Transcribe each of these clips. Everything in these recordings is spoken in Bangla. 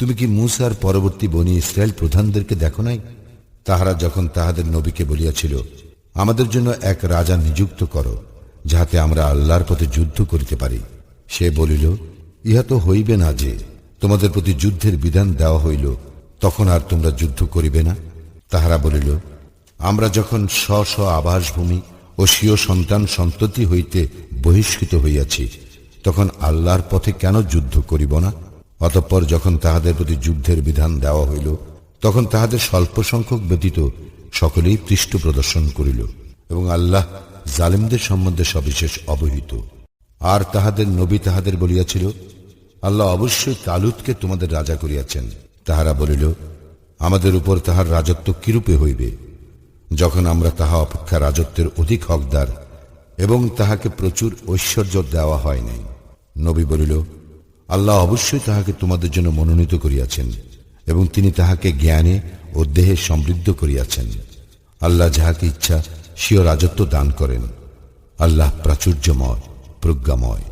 তুমি কি মুসার পরবর্তী বনি ইসরায়েল প্রধানদেরকে দেখো নাই? তাহারা যখন তাহাদের নবীকে বলিয়াছিল, আমাদের জন্য এক রাজা নিযুক্ত করো, যাহাতে আমরা আল্লাহর পথে যুদ্ধ করিতে পারি। সে বলিল, ইহা তো হইবে না যে তোমাদের প্রতি যুদ্ধের বিধান দেওয়া হইল, তখন আর তোমরা যুদ্ধ করিবে না? তাহারা বলিল, আমরা যখন স্ব স্ব আবাসভূমি ও স্বীয় সন্তান সন্ততি হইতে বহিষ্কৃত হইয়াছি, তখন আল্লাহর পথে কেন যুদ্ধ করিব না? অতঃপর যখন তাহাদের প্রতি যুদ্ধের বিধান দেওয়া হইল, তখন তাহাদের স্বল্প সংখ্যক ব্যতীত সকলেই পৃষ্ঠ প্রদর্শন করিল এবং আল্লাহ জালিমদের সম্বন্ধে সবিশেষ অবহিত। আর তাহাদের নবী তাহাদের বলিয়াছিল, আল্লাহ অবশ্যই তালুতকে তোমাদের রাজা করিয়াছেন। তাহারা বলিল, আমাদের উপর তাহার রাজত্ব কিরূপে হইবে? যখন আমরা তাহা অপেক্ষা রাজত্বের অধিক হকদার এবং তাহাকে প্রচুর ঐশ্বর্য দেওয়া হয় নাই। নবী বলিল আল্লাহ অবশ্যই তাহাকে তোমাদের জন্য মনোনীত করিয়াছেন, এবং তিনি তাহাকে জ্ঞানে ও দেহে সমৃদ্ধ করিয়াছেন। আল্লাহ যাহাকে ইচ্ছা, স্বীয় রাজত্ব দান করেন। আল্লাহ প্রাচুর্যময়, প্রজ্ঞাময়।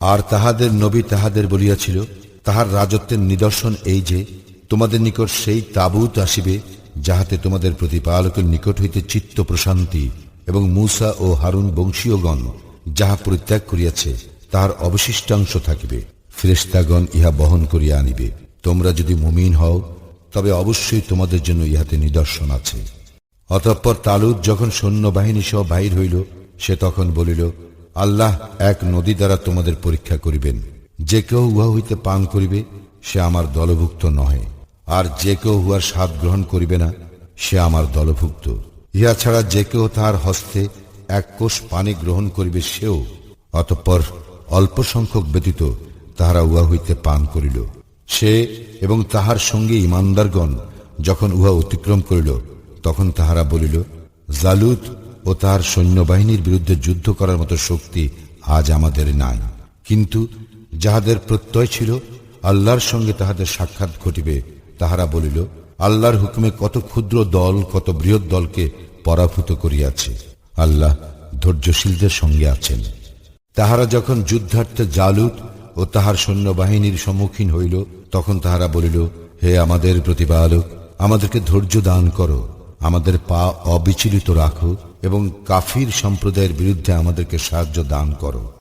আর তাহাদের নবী তাহাদের বলিয়াছিল, তাহার রাজত্বের নিদর্শন এই যে, তোমাদের নিকট সেই তাবুত আসিবে, যাহাতে তোমাদের প্রতিপালকের নিকট হইতে চিত্ত প্রশান্তি এবং মূসা ও হারুন বংশীয়গণ যাহা পরিত্যাগ করিয়াছে, তাহার অবশিষ্টাংশ থাকিবে। ফ্রেস্তাগণ ইহা বহন করিয়া আনিবে। তোমরা যদি মুমিন হও, তবে অবশ্যই তোমাদের জন্য ইহাতে নিদর্শন আছে। অতঃপর তালুদ যখন সৈন্যবাহিনী সহ বাহির হইল, সে তখন বলিল, আল্লাহ এক নদী দ্বারা তোমাদের পরীক্ষা করিবেন। যে কেউ উহা হইতে পান করিবে, সে আমার দলভুক্ত নহে। আর যে কেউ উহার স্বাদ গ্রহণ করিবে না, সে আমার দলভুক্ত। ইহা ছাড়া যে কেউ তাহার হস্তে এক কোষ পানি গ্রহণ করিবে সেও। অতঃপর অল্প সংখ্যক ব্যতীত তাহারা উহা হইতে পান করিল। সে এবং তাহার সঙ্গে ইমানদারগণ যখন উহা অতিক্রম করিল, তখন তাহারা বলিল জালুত ও তাহার সৈন্যবাহিনীর বিরুদ্ধে যুদ্ধ করার মতো শক্তি আজ আমাদের নাই। কিন্তু যাহাদের প্রত্যয় ছিল, আল্লাহর সঙ্গে তাহাদের সাক্ষাৎ ঘটিবে। তাহারা বলিল, আল্লাহর হুকুমে কত ক্ষুদ্র দল, কত বৃহৎ দলকে পরাভূত করিয়াছে। আল্লাহ ধৈর্যশীলদের সঙ্গে আছেন। তাহারা যখন যুদ্ধার্থে জালুত ও তাহার সৈন্যবাহিনীর সম্মুখীন হইল, তখন তাহারা বলিল, হে আমাদের প্রতিপালক, আমাদেরকে ধৈর্য দান করো, আমাদের পা অবিচলিত রাখো এবং কাফির সম্প্রদায়ের বিরুদ্ধে আমাদেরকে সাহায্য দান করো।